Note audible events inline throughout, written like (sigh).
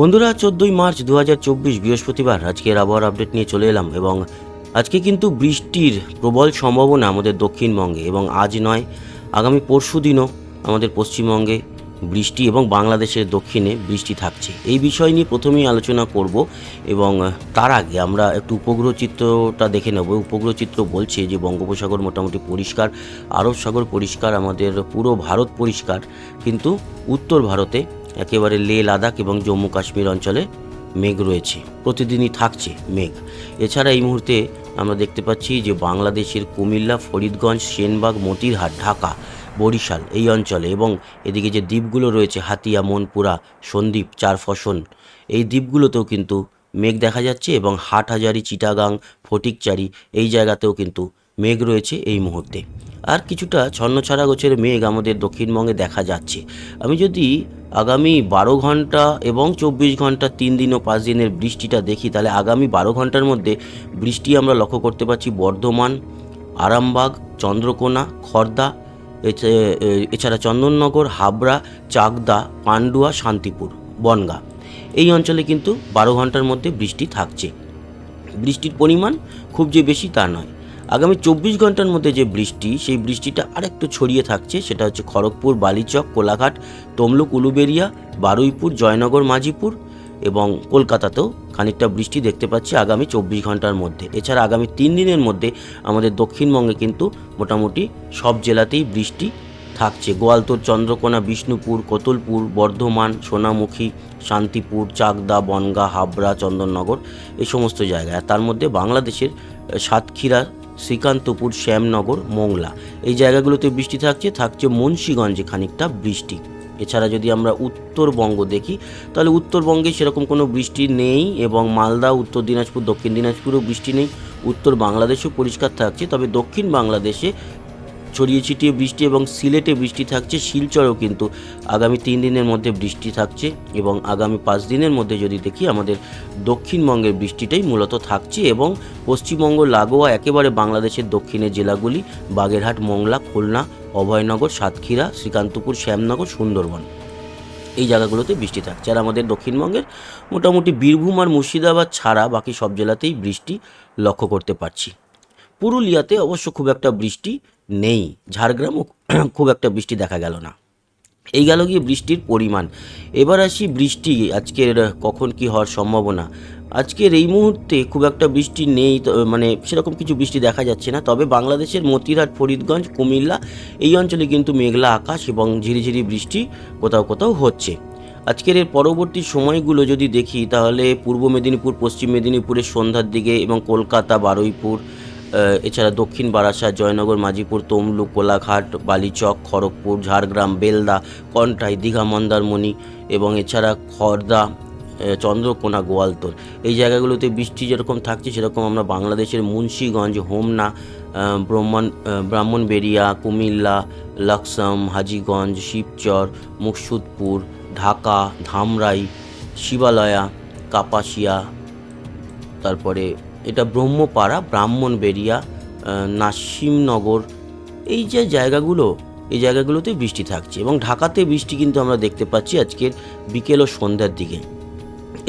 বন্ধুরা, চোদ্দোই মার্চ দু হাজার চব্বিশ বৃহস্পতিবার আজকের আবহাওয়ার আপডেট নিয়ে চলে এলাম এবং আজকে কিন্তু বৃষ্টির প্রবল সম্ভাবনা আমাদের দক্ষিণবঙ্গে এবং আজ নয়, আগামী পরশু দিনও আমাদের পশ্চিমবঙ্গে বৃষ্টি এবং বাংলাদেশের দক্ষিণে বৃষ্টি থাকছে। এই বিষয় নিয়ে প্রথমেই আলোচনা করব এবং তার আগে আমরা একটু উপগ্রহ চিত্রটা দেখে নেব। উপগ্রহ চিত্র বলছে যে, বঙ্গোপসাগর মোটামুটি পরিষ্কার, আরব সাগর পরিষ্কার, আমাদের পুরো ভারত পরিষ্কার, কিন্তু উত্তর ভারতে একেবারে লে লাদাখ এবং জম্মু কাশ্মীর অঞ্চলে মেঘ রয়েছে, প্রতিদিনই থাকছে মেঘ। এছাড়া এই মুহূর্তে আমরা দেখতে পাচ্ছি যে বাংলাদেশের কুমিল্লা, ফরিদগঞ্জ, সেনবাগ, মতিরহাট, ঢাকা, বরিশাল এই অঞ্চলে এবং এদিকে যে দ্বীপগুলো রয়েছে, হাতিয়া, মনপুরা, সন্দ্বীপ, চার চারফসন এই দ্বীপগুলোতেও কিন্তু মেঘ দেখা যাচ্ছে এবং হাটহাজারি, চিটাগাং, ফটিকচারি এই জায়গাতেও কিন্তু মেঘ রয়েছে এই মুহূর্তে। আর কিছুটা ছন্নছাড়া গোছের মেঘ আমাদের দক্ষিণবঙ্গে দেখা যাচ্ছে। আমি যদি আগামী বারো ঘণ্টা এবং চব্বিশ ঘণ্টা, তিন দিন ও পাঁচ দিনের বৃষ্টিটা দেখি, তাহলে আগামী বারো ঘণ্টার মধ্যে বৃষ্টি আমরা লক্ষ্য করতে পারছি বর্ধমান, আরামবাগ, চন্দ্রকোনা, খর্দা, এছে- এছাড়া চন্দননগর, হাবড়া, চাকদা, পান্ডুয়া, শান্তিপুর, বনগা। এই অঞ্চলে কিন্তু বারো ঘণ্টার মধ্যে বৃষ্টি থাকছে। বৃষ্টির পরিমাণ খুব যে বেশি তা নয়। আগামী চব্বিশ ঘণ্টার মধ্যে যে বৃষ্টি, সেই বৃষ্টিটা আরেকটু ছড়িয়ে থাকছে। সেটা হচ্ছে খড়গপুর, বালিচক, কোলাঘাট, তমলুক, উলুবেরিয়া, বারুইপুর, জয়নগর মাঝিপুর এবং কলকাতাতেও খানিকটা বৃষ্টি দেখতে পাচ্ছি আগামী চব্বিশ ঘণ্টার মধ্যে। এছাড়া আগামী তিন দিনের মধ্যে আমাদের দক্ষিণবঙ্গে কিন্তু মোটামুটি সব জেলাতেই বৃষ্টি থাকছে। গোয়ালতোর চন্দ্রকোনা, বিষ্ণুপুর, কোতুলপুর, বর্ধমান, সোনামুখী, শান্তিপুর, চাকদা, বনগা, হাবড়া, চন্দননগর এই সমস্ত জায়গায়। তার মধ্যে বাংলাদেশের সাতক্ষীরা শ্রীকান্তপুর, শ্যামনগর, মোংলা। এই জায়গাগুলোতে বৃষ্টি থাকছে থাকছে মুন্সীগঞ্জে খানিকটা বৃষ্টি। এছাড়া যদি আমরা উত্তরবঙ্গ দেখি, তাহলে উত্তরবঙ্গে সেরকম কোনো বৃষ্টি নেই এবং মালদা, উত্তর দিনাজপুর, দক্ষিণ দিনাজপুরেও বৃষ্টি নেই। উত্তর বাংলাদেশেও পরিষ্কার থাকছে, তবে দক্ষিণ বাংলাদেশে ছড়িয়ে ছিটিয়ে বৃষ্টি এবং সিলেটে বৃষ্টি থাকছে, শিলচরেও কিন্তু আগামী তিন দিনের মধ্যে বৃষ্টি থাকছে এবং আগামী পাঁচ দিনের মধ্যে যদি দেখি আমাদের দক্ষিণবঙ্গের বৃষ্টিটাই মূলত থাকছে এবং পশ্চিমবঙ্গ, লাগোয়া, একেবারে বাংলাদেশের দক্ষিণের জেলাগুলি, বাগেরহাট, মোংলা, খুলনা, অভয়নগর, সাতক্ষীরা, শ্রীকান্তপুর, শ্যামনগর, সুন্দরবন। এই জায়গাগুলোতে বৃষ্টি থাকছে। আর আমাদের দক্ষিণবঙ্গের মোটামুটি বীরভূম আর মুর্শিদাবাদ ছাড়া বাকি সব জেলাতেই বৃষ্টি লক্ষ্য করতে পারছি। পুরুলিয়াতে অবশ্য খুব একটা বৃষ্টি নেই। ঝাড়গ্রামও (clears throat) খুব একটা বৃষ্টি দেখা গেল না। এই গেল গিয়ে বৃষ্টির পরিমাণ। এবার আসি বৃষ্টি, আজকের কখন কি হওয়ার সম্ভাবনা। আজকের এই মুহূর্তে খুব একটা বৃষ্টি নেই মানে সেরকম কিছু বৃষ্টি দেখা যাচ্ছে না। তবে বাংলাদেশের মতিরহাট, ফরিদগঞ্জ, কুমিল্লা এই অঞ্চলে কিন্তু মেঘলা আকাশ এবং ঝিরিঝিরি বৃষ্টি কোথাও কোথাও হচ্ছে। আজকের এর পরবর্তী সময়গুলো যদি দেখি, তাহলে পূর্ব মেদিনীপুর, পশ্চিম মেদিনীপুরের সন্ধ্যার দিকে এবং কলকাতা, বারুইপুর এছাড়া দক্ষিণ বারাসাত, জয়নগর মাঝিপুর তমলুক, কোলাঘাট, বালিচক, খড়গপুর, ঝাড়গ্রাম, বেলদা কন্টাই দীঘা, মন্দারমণি এবং এছাড়া খর্দা চন্দ্রকোনা, গোয়ালতোর। এই জায়গাগুলোতে বৃষ্টি যেরকম থাকছে, সেরকম আমরা বাংলাদেশের মুন্সীগঞ্জ, হোমনা ব্রহ্মণ ব্রাহ্মণবেড়িয়া, কুমিল্লা, লাকসাম, হাজিগঞ্জ, শিবচর, মুকসুদপুর, ঢাকা, ধামরাই, শিবালয়া, কাপাসিয়া, তারপরে এটা ব্রহ্মপাড়া, ব্রাহ্মণবেড়িয়া নাসিমনগর, এই যে জায়গাগুলো, এই জায়গাগুলোতে বৃষ্টি থাকছে এবং ঢাকাতে বৃষ্টি কিন্তু আমরা দেখতে পাচ্ছি আজকের বিকেল ও সন্ধ্যার দিকে।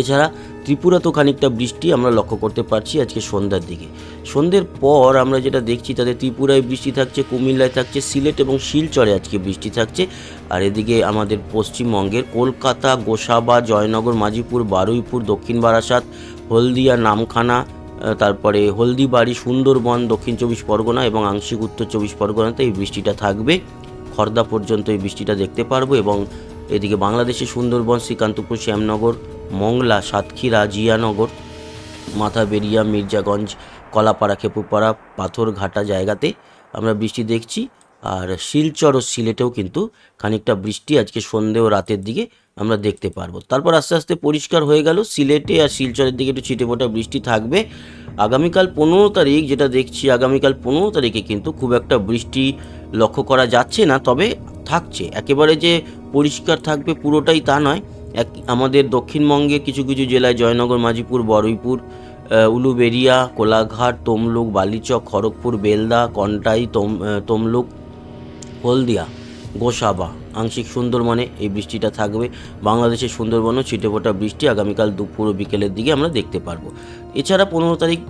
এছাড়া ত্রিপুরা তো খানিকটা বৃষ্টি আমরা লক্ষ্য করতে পারছি আজকে সন্ধ্যার দিকে। সন্ধ্যের পর আমরা যেটা দেখছি তাদের ত্রিপুরায় বৃষ্টি থাকছে, কুমিল্লায় থাকছে, সিলেট এবং শিলচরে আজকে বৃষ্টি থাকছে। আর এদিকে আমাদের পশ্চিমবঙ্গের কলকাতা, গোসাবা, জয়নগর মাঝিপুর বারুইপুর, দক্ষিণ বারাসাত, হলদিয়া, নামখানা তারপরে হলদিবাড়ি, সুন্দরবন, দক্ষিণ চব্বিশ পরগনা এবং আংশিক উত্তর চব্বিশ পরগনাতে এই বৃষ্টিটা থাকবে। খর্দা পর্যন্ত এই বৃষ্টিটা দেখতে পারব এবং এদিকে বাংলাদেশের সুন্দরবন, শ্রীকান্তপুর, শ্যামনগর, মংলা, সাতক্ষীরা, জিয়ানগর, মাথাবেরিয়া, মির্জাগঞ্জ, কলাপাড়া, খেপুপাড়া, পাথরঘাটা জায়গাতে আমরা বৃষ্টি দেখছি। আর শিলচর ও সিলেটেও কিন্তু খানিকটা বৃষ্টি আজকে সন্ধে ও রাতের দিকে আমরা দেখতে পারব। তারপর আস্তে আস্তে পরিষ্কার হয়ে গেল। সিলেটে আর শিলচরের দিকে একটু ছিটে ফোটা বৃষ্টি থাকবে। আগামীকাল পনেরো তারিখ যেটা দেখছি আগামীকাল পনেরো তারিখে কিন্তু খুব একটা বৃষ্টি লক্ষ্য করা যাচ্ছে না তবে থাকছে। একেবারে যে পরিষ্কার থাকবে পুরোটাই তা নয়। এক আমাদের দক্ষিণবঙ্গে কিছু কিছু জেলায় জয়নগর মাঝিপুর বরুইপুর আহ, উলুবেড়িয়া কোলাঘাট তমলুক বালিচক খড়গপুর বেলদা কন্টাই তম তমলুক হলদিয়া। গোসাবা। আংশিক সুন্দরবনে এই বৃষ্টিটা থাকবে। বাংলাদেশের সুন্দরবনও ছিটেফোঁটা বৃষ্টি আগামীকাল দুপুর ও বিকেলের দিকে আমরা দেখতে পারব। এছাড়া পনেরো তারিখ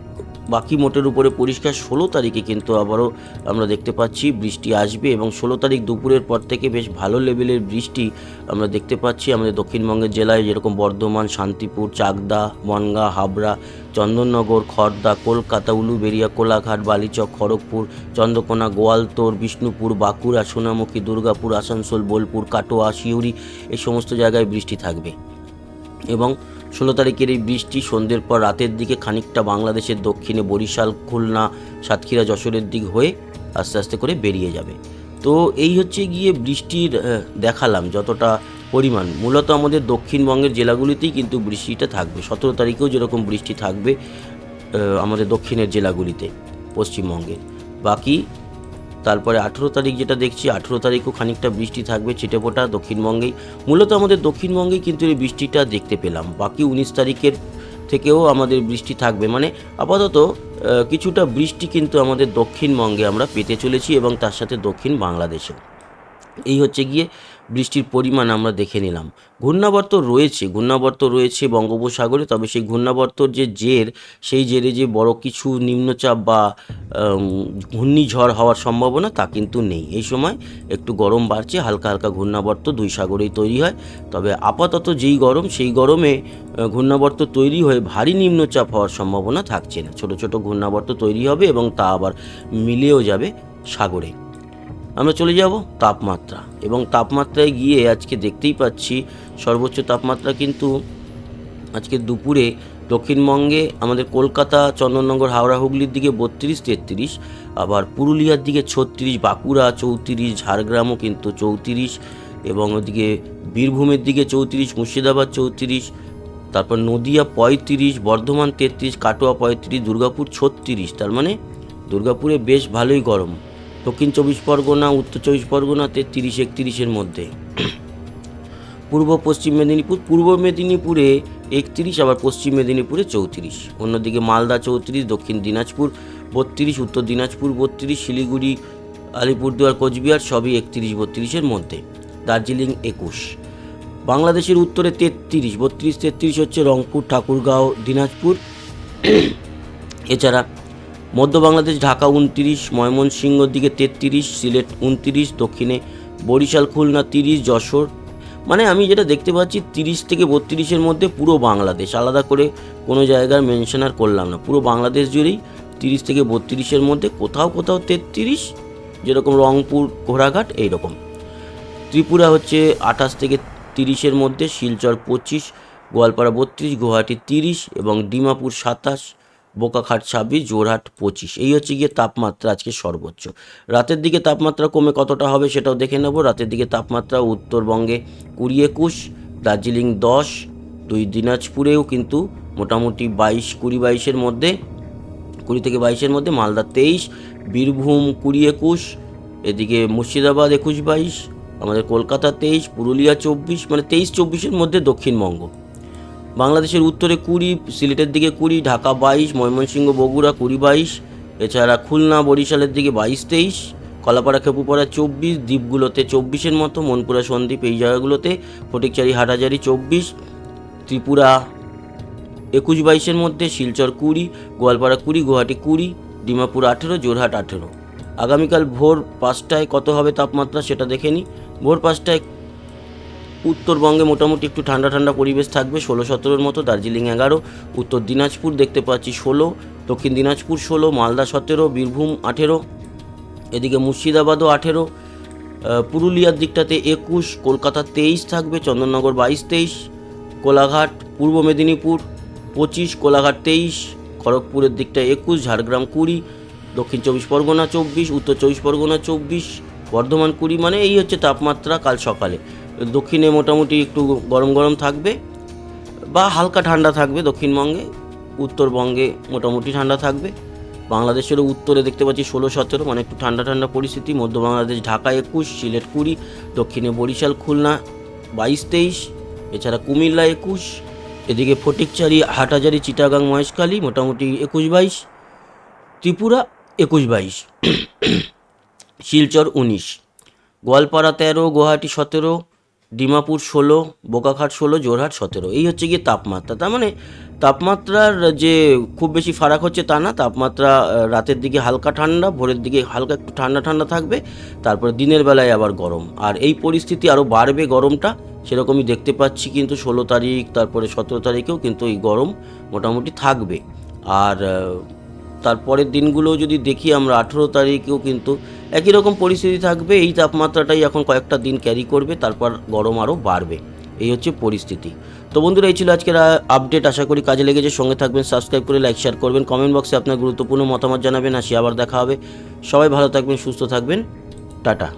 বাকি মোটের উপরে পরিষ্কার ষোলো তারিখে কিন্তু আবারও আমরা দেখতে পাচ্ছি বৃষ্টি আসবে এবং ষোলো তারিখ দুপুরের পর থেকে বেশ ভালো লেভেলের বৃষ্টি আমরা দেখতে পাচ্ছি। আমাদের দক্ষিণবঙ্গের জেলায় যেরকম বর্ধমান, শান্তিপুর, চাকদা, বনগাঁ, হাবড়া, চন্দননগর খড়দা কলকাতা উলুবেড়িয়া কোলাঘাট, বালিচক, খড়গপুর, চন্দ্রকোনা, গোয়ালতোর, বিষ্ণুপুর, বাঁকুড়া, সোনামুখী, দুর্গাপুর, আসানসোল, বোলপুর, কাটোয়া শিউরি এই সমস্ত জায়গায় বৃষ্টি থাকবে। এবং ষোলো তারিখের এই বৃষ্টি সন্ধ্যের পর রাতের দিকে খানিকটা বাংলাদেশের দক্ষিণে বরিশাল, খুলনা, সাতক্ষীরা, যশোরের দিক হয়ে আস্তে আস্তে করে বেরিয়ে যাবে। তো এই হচ্ছে গিয়ে বৃষ্টির দেখালাম যতটা পরিমাণ। মূলত আমাদের দক্ষিণবঙ্গের জেলাগুলিতেই কিন্তু বৃষ্টিটা থাকবে। সতেরো তারিখেও যেরকম বৃষ্টি থাকবে আমাদের দক্ষিণের জেলাগুলিতে, পশ্চিমবঙ্গের। বাকি তারপরে আঠেরো তারিখ যেটা দেখছি, আঠেরো তারিখও খানিকটা বৃষ্টি থাকবে ছিটেফোঁটা দক্ষিণবঙ্গেই। মূলত আমাদের দক্ষিণবঙ্গেই কিন্তু এই বৃষ্টিটা দেখতে পেলাম। বাকি উনিশ তারিখের থেকেও আমাদের বৃষ্টি থাকবে। মানে আপাতত কিছুটা বৃষ্টি কিন্তু আমাদের দক্ষিণবঙ্গে আমরা পেতে চলেছি এবং তার সাথে দক্ষিণ বাংলাদেশে এই হচ্ছে গিয়ে বৃষ্টির পরিমাণ আমরা দেখে নিলাম। ঘূর্ণাবর্ত রয়েছে ঘূর্ণাবর্ত রয়েছে বঙ্গোপসাগরে, তবে সেই ঘূর্ণাবর্তর যে জের, সেই জেরে যে বড় কিছু নিম্নচাপ বা ঘূর্ণিঝড় হওয়ার সম্ভাবনা তা কিন্তু নেই। এই সময় একটু গরম বাড়ছে, হালকা হালকা ঘূর্ণাবর্ত দুই সাগরেই তৈরি হয়। তবে আপাতত যেই গরম, সেই গরমে ঘূর্ণাবর্ত তৈরি হয়ে ভারী নিম্নচাপ হওয়ার সম্ভাবনা থাকছে না। ছোট ছোট ঘূর্ণাবর্ত তৈরি হবে এবং তা আবার মিলেও যাবে সাগরে। আমরা চলে যাব তাপমাত্রা এবং তাপমাত্রায় গিয়ে আজকে দেখতেই পাচ্ছি সর্বোচ্চ তাপমাত্রা কিন্তু আজকে দুপুরে দক্ষিণবঙ্গে আমাদের কলকাতা, চন্দননগর, হাওড়া, হুগলির দিকে বত্রিশ, তেত্রিশ, আবার পুরুলিয়ার দিকে ছত্রিশ, বাঁকুড়া চৌত্রিশ, ঝাড়গ্রামও কিন্তু চৌত্রিশ এবং ওদিকে বীরভূমের দিকে চৌত্রিশ, মুর্শিদাবাদ চৌত্রিশ, তারপর নদিয়া পঁয়ত্রিশ, বর্ধমান তেত্রিশ, কাটোয়া পঁয়ত্রিশ, দুর্গাপুর ছত্রিশ, তার মানে দুর্গাপুরে বেশ ভালোই গরম। দক্ষিণ চব্বিশ পরগনা, উত্তর চব্বিশ পরগনাতে তিরিশ একত্রিশের মধ্যে। পূর্ব পশ্চিম মেদিনীপুর, পূর্ব মেদিনীপুরে একত্রিশ, আবার পশ্চিম মেদিনীপুরে চৌত্রিশ। অন্যদিকে মালদা চৌত্রিশ, দক্ষিণ দিনাজপুর বত্রিশ, উত্তর দিনাজপুর বত্রিশ, শিলিগুড়ি, আলিপুরদুয়ার, কোচবিহার সবই একত্রিশ, বত্রিশের মধ্যে। দার্জিলিং একুশ। বাংলাদেশের উত্তরে তেত্রিশ, বত্রিশ, তেত্রিশ হচ্ছে রংপুর, ঠাকুরগাঁও, দিনাজপুর। এছাড়া মধ্য বাংলাদেশ, ঢাকা উনত্রিশ, ময়মনসিংহর দিকে তেত্রিশ, সিলেট উনত্রিশ, দক্ষিণে বরিশাল, খুলনা তিরিশ, যশোর মানে আমি যেটা দেখতে পাচ্ছি, তিরিশ থেকে বত্রিশের মধ্যে পুরো বাংলাদেশ। আলাদা করে কোনো জায়গার মেনশন আর করলাম না। পুরো বাংলাদেশ জুড়েই তিরিশ থেকে বত্রিশের মধ্যে কোথাও কোথাও তেত্রিশ, যেরকম রংপুর, ঘোড়াঘাট, এইরকম। ত্রিপুরা হচ্ছে আঠাশ থেকে তিরিশের মধ্যে, শিলচর পঁচিশ, গোয়ালপাড়া বত্রিশ, গুয়াহাটি তিরিশ এবং ডিমাপুর সাতাশ। বোকাখাট ছাব্বিশ জোরহাট পঁচিশ। এই হচ্ছে গিয়ে তাপমাত্রা, আজকে সর্বোচ্চ। রাতের দিকে তাপমাত্রা কমে কতটা হবে সেটাও দেখে নেব। রাতের দিকে তাপমাত্রা উত্তরবঙ্গে কুড়ি একুশ, দার্জিলিং দশ, দুই দিনাজপুরেও কিন্তু মোটামুটি বাইশ, কুড়ি বাইশের মধ্যে, কুড়ি থেকে বাইশের মধ্যে মালদা তেইশ, বীরভূম কুড়ি একুশ, এদিকে মুর্শিদাবাদ একুশ বাইশ, আমাদের কলকাতা তেইশ, পুরুলিয়া চব্বিশ মানে তেইশ, চব্বিশের মধ্যে দক্ষিণবঙ্গ। বাংলাদেশের উত্তরে কুড়ি, সিলেটের দিকে কুড়ি, ঢাকা বাইশ, ময়মনসিংহ, বগুড়া কুড়ি বাইশ, এছাড়া খুলনা, বরিশালের দিকে বাইশ, তেইশ, কলাপাড়া, খেপুপাড়া চব্বিশ, দ্বীপগুলোতে চব্বিশের মতো, মনপুরা, সন্দ্বীপ এই জায়গাগুলোতে ফটিকচারি, হাটাজারি চব্বিশ, ত্রিপুরা একুশ বাইশের মধ্যে, শিলচর কুড়ি, গোয়ালপাড়া কুড়ি, গুয়াহাটি কুড়ি, ডিমাপুর আঠেরো জোরহাট আঠেরো। আগামীকাল ভোর পাঁচটায় কত হবে তাপমাত্রা সেটা দেখে নিই। ভোর পাঁচটায় উত্তরবঙ্গে মোটামুটি একটু ঠান্ডা ঠান্ডা পরিবেশ থাকবে, ষোলো সতেরোর মতো, দার্জিলিং এগারো, উত্তর দিনাজপুর দেখতে পাচ্ছি ষোলো, দক্ষিণ দিনাজপুর ষোলো, মালদা সতেরো, বীরভূম আঠেরো, এদিকে মুর্শিদাবাদও আঠেরো পুরুলিয়ার দিকটাতে একুশ কলকাতা তেইশ থাকবে, চন্দননগর বাইশ তেইশ, কোলাঘাট, পূর্ব মেদিনীপুর পঁচিশ, কোলাঘাট তেইশ, খড়গপুরের দিকটা একুশ, ঝাড়গ্রাম কুড়ি, দক্ষিণ চব্বিশ পরগনা চব্বিশ, উত্তর চব্বিশ পরগনা চব্বিশ, বর্ধমান কুড়ি মানে এই হচ্ছে তাপমাত্রা কাল সকালে। দক্ষিণে মোটামুটি একটু গরম গরম থাকবে বা হালকা ঠান্ডা থাকবে দক্ষিণবঙ্গে, উত্তরবঙ্গে মোটামুটি ঠান্ডা থাকবে। বাংলাদেশেরও উত্তরে দেখতে পাচ্ছি ষোলো সতেরো মানে একটু ঠান্ডা ঠান্ডা পরিস্থিতি। মধ্য বাংলাদেশ ঢাকা একুশ, সিলেট কুড়ি, দক্ষিণে বরিশাল খুলনা বাইশ তেইশ, এছাড়া কুমিল্লা একুশ, এদিকে ফটিকচারি হাটাজারি চিটাগাং, মহেশখালী মোটামুটি একুশ বাইশ, ত্রিপুরা একুশ বাইশ, শিলচর উনিশ, গোয়ালপাড়া তেরো, গুয়াহাটি সতেরো ডিমাপুর ষোলো, বোকাখাট ষোলো জোরহাট সতেরো। এই হচ্ছে গিয়ে তাপমাত্রা। তার মানে তাপমাত্রার যে খুব বেশি ফারাক হচ্ছে তা না। তাপমাত্রা রাতের দিকে হালকা ঠান্ডা, ভোরের দিকে হালকা একটু ঠান্ডা ঠান্ডা থাকবে, তারপরে দিনের বেলায় আবার গরম। আর এই পরিস্থিতি আরও বাড়বে গরমটা, সেরকমই দেখতে পাচ্ছি কিন্তু ষোলো তারিখ, তারপরে সতেরো তারিখেও কিন্তু এই গরম মোটামুটি থাকবে। আর তারপরের দিনগুলো যদি দেখি আমরা আঠেরো তারিখেও কিন্তু একই রকম পরিস্থিতি থাকবে, এই তাপমাত্রাটাই এখন কয়েকটা দিন ক্যারি করবে, তারপর গরম আরও বাড়বে। এই হচ্ছে পরিস্থিতি। তো বন্ধুরা, এই ছিল আজকের আপডেট আশা করি কাজে লেগেছে। সঙ্গে থাকবেন সাবস্ক্রাইব করে লাইক শেয়ার করবেন। কমেন্ট বক্সে আপনার গুরুত্বপূর্ণ মতামত জানাবেন, আসি আবার দেখা হবে। সবাই ভালো থাকবেন, সুস্থ থাকবেন। টাটা।